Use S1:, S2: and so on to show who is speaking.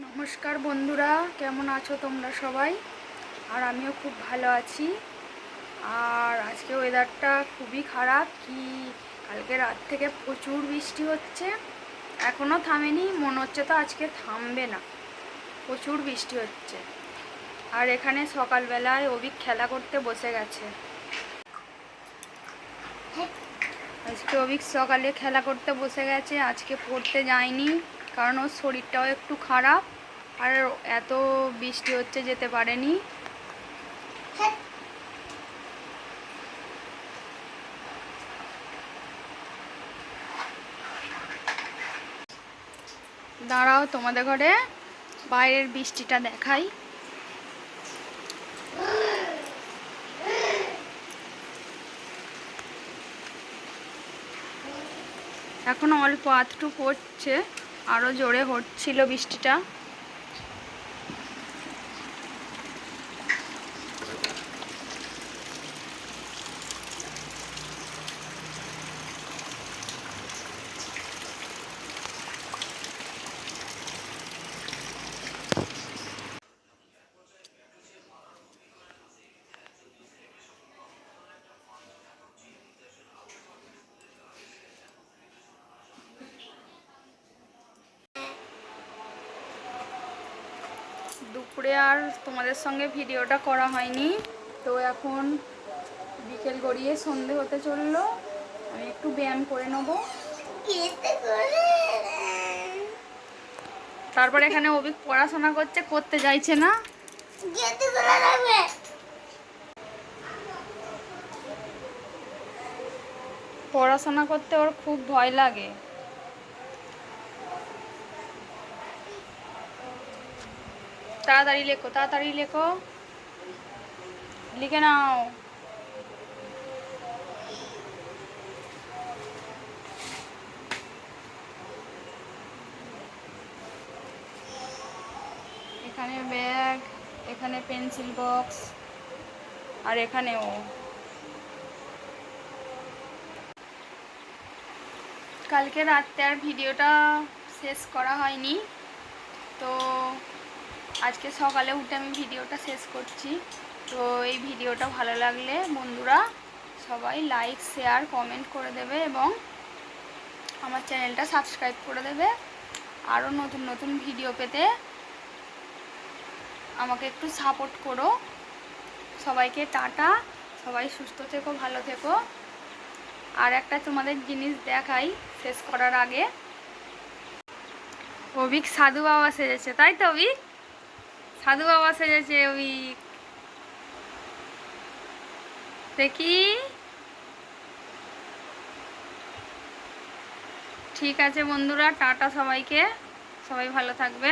S1: নমস্কার বন্ধুরা, কেমন আছো তোমরা সবাই? আর আমিও খুব ভালো আছি। আর আজকে ওয়েদারটা খুবই খারাপ, কি কালকে রাত থেকে প্রচুর বৃষ্টি হচ্ছে। এখনও থামেনি, মনে হচ্ছে তো আজকে থামবে না। প্রচুর বৃষ্টি হচ্ছে। আর এখানে সকালবেলায় অভিক খেলা করতে বসে গেছে। আজকে অভিক সকালে খেলা করতে বসে গেছে, আজকে পড়তে যায়নি। কারণ ওর শরীরটাও একটু খারাপ আর এত বৃষ্টি হচ্ছে যেতে পারেনি। দাঁড়াও তোমাদের ঘরে, বাইরের বৃষ্টিটা দেখাই। এখনও অল্প আধটু পড়ছে। আরও জোরে হচ্ছিল বৃষ্টিটা। দুপুরে আর তোমাদের সঙ্গে ভিডিওটা করা হয়নি। তো এখন বিকেল গড়িয়ে সন্ধে হতে চলল। আমি একটু ব্যায়াম করে নেব। তারপর এখানে অভিক পড়াশোনা করছে, করতে চাইছে না। পড়াশোনা করতে ওর খুব ভয় লাগে। তাড়াতাড়ি লেখো তাড়াতাড়ি লেখো। লিখে নাও। এখানে ব্যাগ, এখানে পেন্সিল বক্স, আর এখানেও। কালকে রাত্রে আর ভিডিওটা শেষ করা হয়নি, তো আজকে সকালে উঠে আমি ভিডিওটা শেষ করছি। তো এই ভিডিওটা ভালো লাগলে বন্ধুরা সবাই লাইক শেয়ার কমেন্ট করে দেবে এবং আমার চ্যানেলটা সাবস্ক্রাইব করে দেবে। আরও নতুন নতুন ভিডিও পেতে আমাকে একটু সাপোর্ট করো। সবাইকে টাটা, সবাই সুস্থ থেকো, ভালো থেকো। আর একটা তোমাদের জিনিস দেখাই শেষ করার আগে। অভিক সাধু বাবা সেজেছে, তাই তো অভিক? সাধু বাবা সেজেছে ওই দেখি। ঠিক আছে বন্ধুরা টাটা সবাইকে। সবাই ভালো থাকবে।